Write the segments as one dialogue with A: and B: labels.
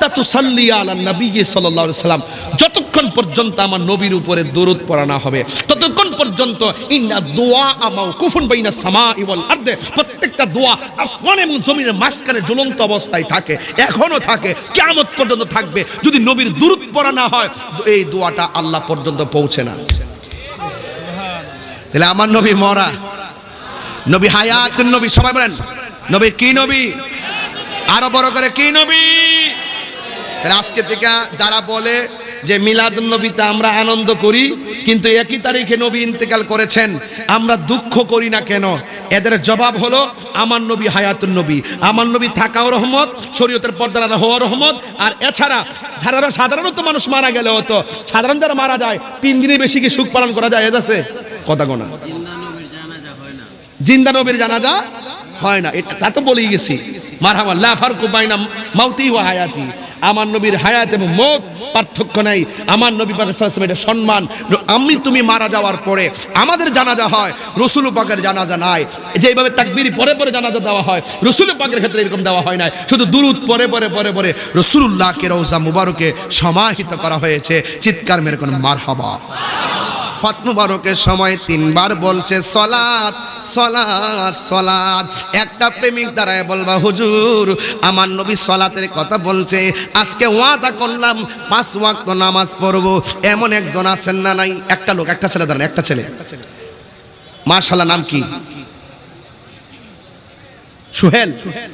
A: হাত্তা আলা নবী সাল্লাম। যতক্ষণ পর্যন্ত আমার নবীর উপরে দরুদ পড়ানো হবে, ততক্ষণ পর্যন্ত ইন্না দোয়া আমাও কুফুন বাইনা সামা প্রত্যেকটা দোয়া আসমান এবং জমিনের মাঝখানে জ্বলন্ত অবস্থায় থাকে থাকে পর্যন্ত থাকবে। যদি নবীর দরুদ পড়া না হয়, এই দোয়াটা আল্লাহ পর্যন্ত পৌঁছে না। তাহলে আমার নবী মরা। নবী হায়াত নবী, সবাই বলেন, নবী কি নবী? আরও বড় করে, কি নবী? আজকে থেকে যারা বলে যে মিলাদ নবীতে আমরা আনন্দ করি, কিন্তু একই তারিখে নবী ইন্তেকাল করেছেন, আমরা দুঃখ করি না কেন? এদের জবাব হলো, আমার নবী হায়াতুন নবী। আমার নবী থাকাও রহমত, শরীয়তের পর্দার হওয়া রহমত। আর এছাড়া, সাধারণ, সাধারণত মানুষ মারা গেলে তো সাধারণ যারা মারা যায়, তিন দিনে বেশি কি সুখ পালন করা যায় এ আছে? কথা গোনা জিন্দা নবীর জানাজা হয় না। এটা, তা তো বলেই গেছি। মারহাবা, লা ফারকু বাইনা মাউতি ওয়া হায়াতি আমার নবীর হায়াত এবং মত পার্থক্য নাই। আমার নবী সাল্লাল্লাহু এটা সম্মান, আমি তুমি মারা যাওয়ার পরে আমাদের জানাজা হয়, রসুল পাকের জানাজা নাই। যেভাবে তাকবির পরে পরে জানাজা দেওয়া হয়, রসুল পাকের ক্ষেত্রে এরকম দেওয়া হয় না শুধু দুরুদ পরে পরে পরে পরে রসুল্লাহকে রৌজা মুবারকে সমাহিত করা হয়েছে। চিৎকার মেরে কোন মারহাবা। ফাত মুবারকের সময় তিনবার বলছে, সলাৎ সলাৎ সলাৎ। একটা প্রেমিক দাঁড়ায় বলবা, হুজুর, আমার নবী সলাতের কথা বলছে, আজকে ওয়াদা করলাম, পাঁচ ওয়াক্ত নামাজ পড়ব। এমন একজন আছেন না নাই? একটা লোক, একটা ছেলে দাঁড়ান, একটা ছেলে। মাশাল্লাহ নাম কি? সুহেল।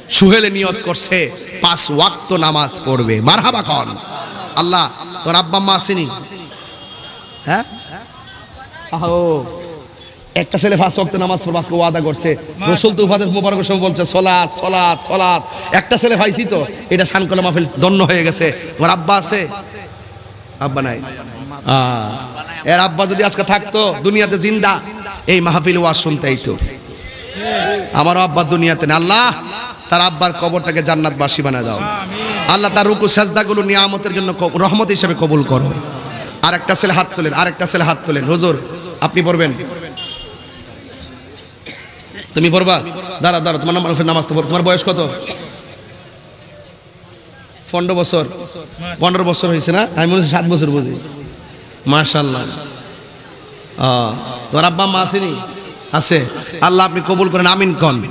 A: সুহেলে নিয়ত করছে, পাঁচ ওয়াক্ত নামাজ পড়বে। মারহাবা কন। আল্লাহ, তোর আব্বা মা আসেনি? হ্যাঁ? একটা ছেলে ফার্স্ট ওয়াক্ত নামাজ পড়বে আজকে ওয়াদা করছে। রসুল তুফাতের মুবারক সময় বলছে, সলাৎ সলাৎ সলাৎ। একটা ছেলে ভাইছি তো, এটা শানকলা মাহফিল দন্য হয়ে গেছে। তোমার আব্বা আছে। আব্বা নাই। এর আব্বা যদি আজকে থাকতো, দুনিয়াতে জিন্দা, এই মাহফিল ওয়াজ শুনতেই তো আমারও আব্বা দুনিয়াতে না আল্লাহ, তার আব্বার কবরটাকে জান্নাত জান্নাতবাসী বানা দাও। আল্লাহ তার রুকু, সাজদাগুলো নিয়ামতের জন্য রহমত হিসেবে কবুল করো। আর একটা ছেলে হাত তোলেন আর একটা ছেলে হাত তোলেন। হুজুর আপনি পড়বেন। তুমি পড়বা? দাঁড়া দাঁড়া তোমার নাম নামাজ তো। তোমার বয়স কত? পনেরো বছর। পনেরো বছর হয়েছে না? আমি মনে সাত বছর বুঝি। মাশাল্লাহ আহ, তোমার আব্বা মা আসেনি আছে। আল্লাহ আপনি কবুল করেন আমিন কন।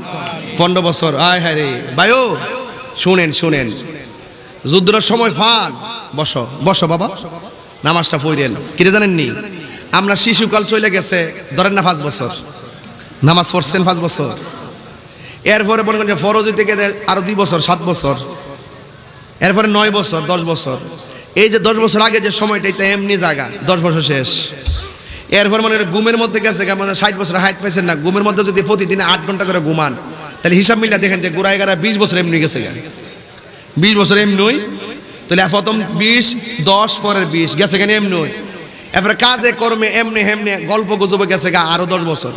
A: পনেরো বছর। আয় হায় রে। বায়ু শুনেন শুনেন। যুদ্ধের সময় ফান। বসো বসো বাবা। নামাজটা পড়েন। কিরে জানেননি? আমরা শিশুকাল চলে গেছে, ধরেন না পাঁচ বছর। নামাজ পড়ছেন পাঁচ বছর। এরপরে মনে করেন ফরজ হইতে গেলে আরও দুই বছর, সাত বছর। এরপরে নয় বছর, দশ বছর। এই যে দশ বছর আগে যে সময়টা, এটা এমনি জায়গা, দশ বছর শেষ। এরপর মনে মানে ঘুমের মধ্যে গেছে ষাট বছর হাইট পাইছেন না, ঘুমের মধ্যে যদি প্রতিদিন আট ঘণ্টা করে ঘুমান, তাহলে হিসাব মিলিয়ে দেখেন যে গোড়ায় গাড়া বিশ বছর এমনি গেছে বিশ বছর এমনি তাহলে প্রথম বিশ, দশ, পরের বিশ, গেছে কেন এমনি এরপরে কাজে, কর্মে, এমনি হেমনি গল্প গুজবে গেছে গা আরও দশ বছর।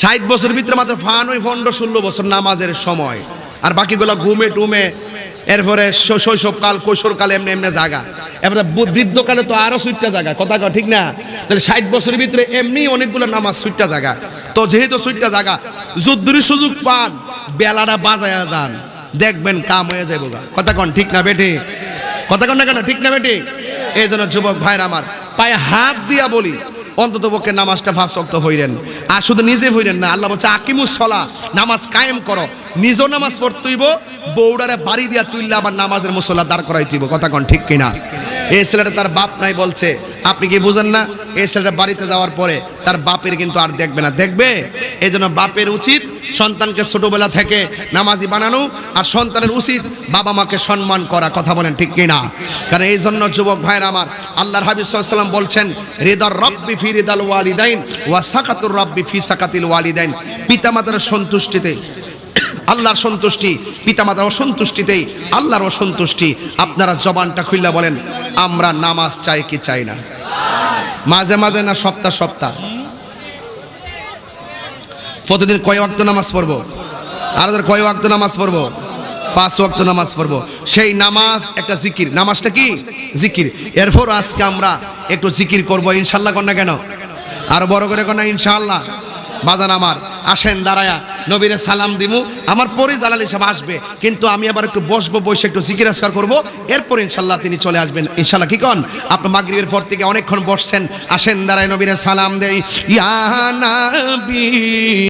A: ষাট বছরের ভিতরে মাত্র ফান ওই পনেরো ষোলো বছর নামাজের সময়। আর বাকিগুলো ঘুমে টুমে এরপরে শৈশবকাল, কৈশোরকাল এমনি এমনি জায়গা এরপরে বৃদ্ধকালে তো আরও সুইটটা জায়গা কথা ঠিক না? তাহলে ষাট বছরের ভিতরে এমনি অনেকগুলো নামাজ সুইটটা জায়গা তো যেহেতু সুইটটা জায়গা যুদ্ধের সুযোগ পান, বেলাটা বাজায়া যান। দেখবেন কাম হয়ে যাব। কথা কন, ঠিক না বেঠে কথা কন না কেন, ঠিক না বেঠে এই জন্য যুবক ভাইরা আমার পায়ে হাত দিয়া বলি, অন্তত পক্ষে নামাজটা ফাঁস শক্ত হইলেন আর শুধু নিজে হইলেন না, আল্লাহ বলছে, আকিমুস সলা নামাজ কায়েম করো। নিজও নামাজ পড় পড়তেইব বৌডারে বাড়ি দিয়া তুইলে আবার নামাজের মুসল্লা দাঁড় করাই তুইব কথা কন ঠিক কিনা? এই ছেলেটা তার বাপ নাই বলছে। আপনি কি বুঝেন না? এই ছেলেটা বাড়িতে যাওয়ার পরে তার বাপের কিন্তু আর দেখবে না। দেখবে? এই জন্য বাপের উচিত সন্তানকে ছোটবেলা থেকে নামাজি বানানো আর সন্তানের উচিত বাবা মাকে সম্মান করা, কথা বলেন ঠিক কিনা? কারণ এই জন্য যুবক ভাইয়ের আমার, আল্লাহর হাবিব সাল্লাম বলছেন হৃদর রব্বি ফি রিদাল ওয়ালিদাইন ওয়া সাকাতুর রব্বি ফি সাকাতিল ওয়ালিদাইন। পিতামাতার সন্তুষ্টিতে, আল্লাহর সন্তুষ্টি, পিতামাতার অসন্তুষ্টিতেই আল্লাহর অসন্তুষ্টি। আপনারা জবানটা খুললা বলেন, আমরা নামাজ চাই কি চাই না? মাঝে মাঝে না সপ্তাহ সপ্তাহ। প্রতিদিন কয় ওয়াক্ত নামাজ পড়ব? আর কয় ওয়াক্ত নামাজ পড়ব? পাঁচ ওয়াক্ত নামাজ পড়ব। সেই নামাজ, একটা জিকির। নামাজটা কি? জিকির। এরপর আজকে আমরা একটু জিকির করব, ইনশাল্লাহ কন্যা কেন? আর বড় করে কন্যা ইনশাল্লাহ। বাজান আমার, আসেন, দাঁড়ায়া। নবীরে সালাম দিমু। আমার পরে জালালি সাহেব আসবে। কিন্তু আমি আবার একটু বসবো, বসে একটু জিকির আসকার করব। এরপর ইনশাল্লাহ তিনি চলে আসবেন। ইনশাল্লাহ কি কন? আপনার মাগরিবের পর থেকে অনেকক্ষণ বসছেন। আসেন, দাঁড়ায়, নবীরে সালাম দেই। ইয়া